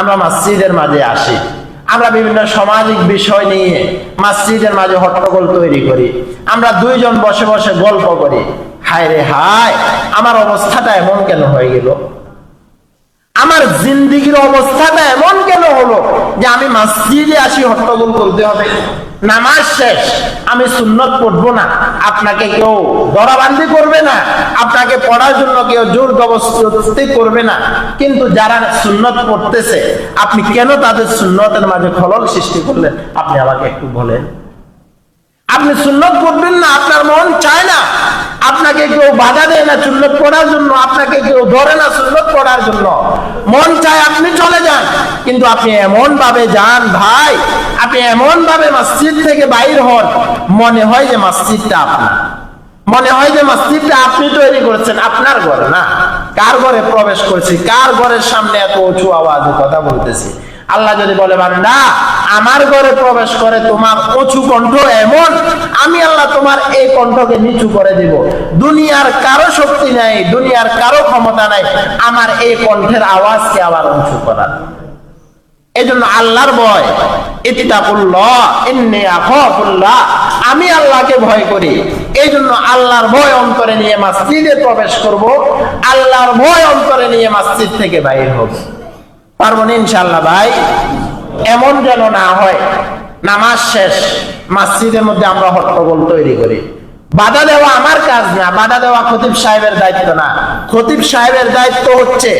আমরা মসজিদের মাঝে আসি। আমরা বিভিন্ন সামাজিক বিষয় নিয়ে মসজিদের মাঝে হট্টগোল তৈরি করি। আমরা দুইজন বসে বসে গল্প করি। হায় রে হায়, আমার অবস্থাটা এমন কেন হয়ে গেল? আমার জিন্দিগির অবস্থাটা এমন যে আমি মসজিদে আসি হট্টগোল করতে হবে। নামাজ শেষ, আমি সুন্নত পড়ব না। আপনাকে কেউ দরাবান্দি করবে না। আপনাকে পড়ার জন্য কেউ জোর জবরদস্তি করবে না। কিন্তু যারা সুন্নত পড়তেছে, আপনি কেন তাদের সুন্নতের মাঝে খলল সৃষ্টি করলেন? আপনি আমাকে একটু বলেন। আপনি সুন্নত করবেন না, আপনার মন চায় না। আপনাকে কেউ বাধা দেয় না সুন্নত পড়ার জন্য, আপনাকে কেউ ধরে না সুন্নত পড়ার জন্য। মন চায় আপনি চলে যান। কিন্তু আপনি এমন ভাবে যান ভাই, আপনি এমন ভাবে মসজিদ থেকে বাইর হন, মনে হয় যে মসজিদটা আপনার। মনে হয় যে মসজিদটা আপনি তৈরি করেছেন, আপনার ঘরে না। কার ঘরে প্রবেশ করছি, কার ঘরের সামনে এত উঁচু আওয়াজে কথা বলতেছি। আল্লাহ যদি বলে, বান্দা, আমার ঘরে প্রবেশ করে তোমার উঁচু কণ্ঠ এমন, আমি আল্লাহ তোমার এই কণ্ঠকে নিচু করে দিব। দুনিয়ার কারও শক্তি নাই, দুনিয়ার কারও ক্ষমতা নাই, আমার এই কণ্ঠের আওয়াজকে আবার উঁচু করার। এই জন্য আল্লাহর ভয়। আমি আল্লাহকে ভয় করি। এই জন্য আল্লাহর ভয় অন্তরে নিয়ে মসজিদে প্রবেশ করব। আল্লাহর ভয় অন্তরে নিয়ে মাসজিদ থেকে বাইর হব। পারব না ইনশাল্লাহ ভাই। এমন যেন না হয়, নামাজ শেষ, মসজিদের মধ্যে আমরা হট্টগোল তৈরি করি। বাধা দেওয়া আমার কাজ না, বাধা দেওয়া খতিব সাহেবের দায়িত্ব না। খতিব সাহেবের দায়িত্ব হচ্ছে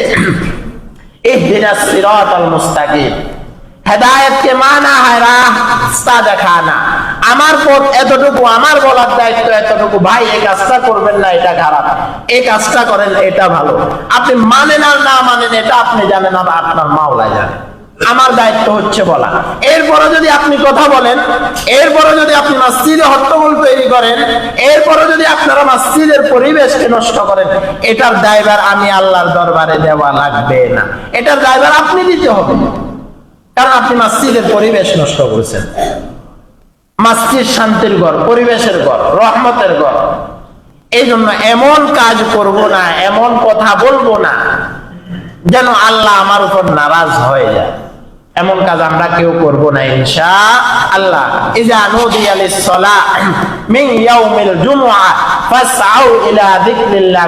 আমার এতটুকু, আমার বলার দায়িত্ব এতটুকু, ভাই, এই করবেন না, এটা খারাপ। এই করেন, এটা ভালো। আপনি মানেন আর না মানেন, এটা আপনি জানেন, আর আপনার মাওলা জানেন। আমার দায়িত্ব হচ্ছে বলা। এরপরে যদি আপনি কথা বলেন এরপরে যদি আপনি মসজিদে হট্টগোল তৈরি করেন এরপরে যদি আপনারা মসজিদের পরিবেশকে নষ্ট করেন, এটার দায়ভার আমি আল্লাহর দরবারে দেওয়া লাগবে না। এটার দায়ভার আপনি দিতে হবে। কারণ আপনি মসজিদের পরিবেশ নষ্ট করেছেন। মসজিদ শান্তির ঘর, পরিবেশের ঘর, রহমতের ঘর। এই জন্য এমন কাজ করব না, এমন কথা বলব না, যেন আল্লাহ আমার উপর নারাজ হয়ে যায়। এমন কাজ আমরা কেউ করব না ইনশা আল্লাহ ইজা নুদিয়া লিস-সালাহ মিন ইয়াউমিল জুমআ, ফাসআউ ইলা যিকরিল্লাহ